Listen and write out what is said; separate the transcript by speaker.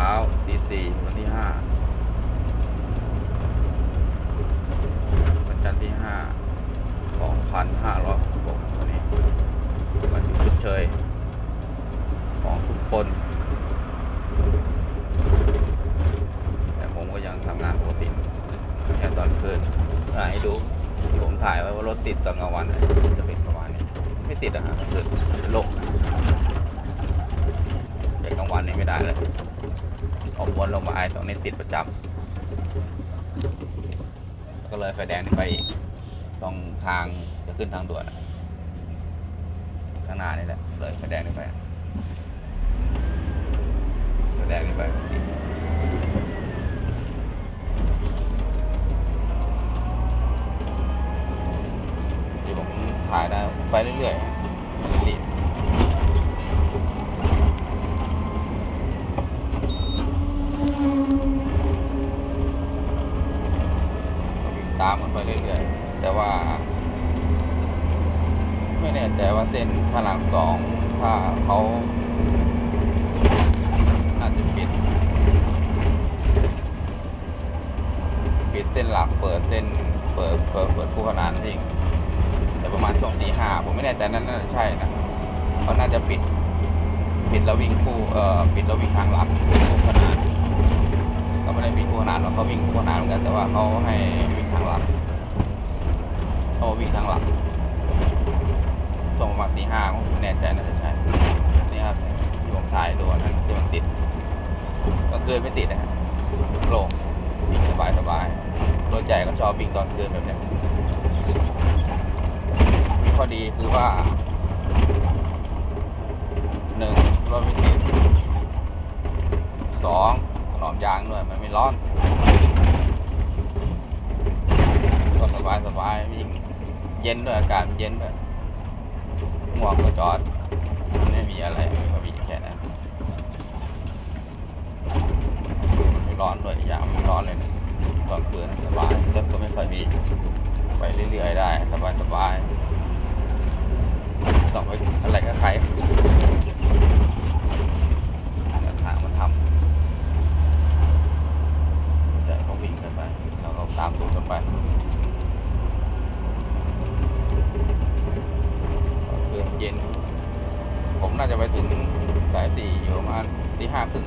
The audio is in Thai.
Speaker 1: ช้าตีสี่วันที่ห้าวันจันทร์ที่ห้าสองพันห้าร้อยหกวันนี้วันหยุดชดเชย ของทุกคน แต่ผมก็ยังทำงานปกติแค่ตอนคืนถ่ายให้ดูที่ผมถ่ายไว้ว่ารถติดตอนกลางวันจะเป็นประมาณนี้ ไม่ติดอะฮะคือดโลกนะานนี้ไม่ได้เลยออกวนลงมาไอ้ตรงนี้ติดประจำก็เลยไฟแดงนี่ไปอีกตรงทางจะขึ้นทางด่วนข้างหน้านี่แหละ เลยไฟแดงนี่ไปไฟแดงนี่ไปที่ผมถ่ายได้ไปเรื่อยๆไม่ได้รีบ ตามมันไปเรื่อยๆ แต่ว่า ไม่แน่ใจว่าเส้นพระรามสองถ้าเขาน่าจะปิด ปิดเส้นหลักเปิดเส้นเปิดเปิดเปิดคู่ขนานทิ้งแต่ประมาณช่วงตีห้าผมไม่แน่ใจนั่นน่าจะใช่นะเขาน่าจะปิด ปิดแล้ววิ่งคู่เอ่อปิดแล้ววิ่งทางหลักคู่ขนานเขาไม่ได้วิ่งคู่ขนานหรอกเขาวิ่งคู่ขนานเหมือนกันแต่ว่าเขาให้วิ่งางหลักเขาวิ่งทางหลักช่วงประมาณตีห้าผมไม่แน่ใจน่าจะใช่นี่ครับที่ผมถ่ายดูนั้นที่มันติดก็คืนไม่ติดนะฮะโล่งวิ่งสบายสบายรถใหญ่ก็ชอบวิ่งตอนคืนแบบเนี้ยมีข้อดีคือว่าหนึ่งรถไม่ติดสองถนอมยางด้วยมันไม่ร้อน ก็สบายสบายวิ่งเย็นด้วยอากาศเย็นด้วยหมวกก็จอด ไม่มีอะไรก็มีแค่นั้นไม่ร้อนด้วยยางมันไม่ร้อนเลยนะตอนคืนสบายรถก็ไม่ค่อยมีไปเรื่อยๆได้ สบายสบายต้องไปอะไรก็ใครทางมันทำแต่เขาวิ่งกันไปเราก็ตามตูกันไปเรือเย็น ผมน่าจะไปถึงสายสี่อยู่ประมาณตีห้าครึ่ง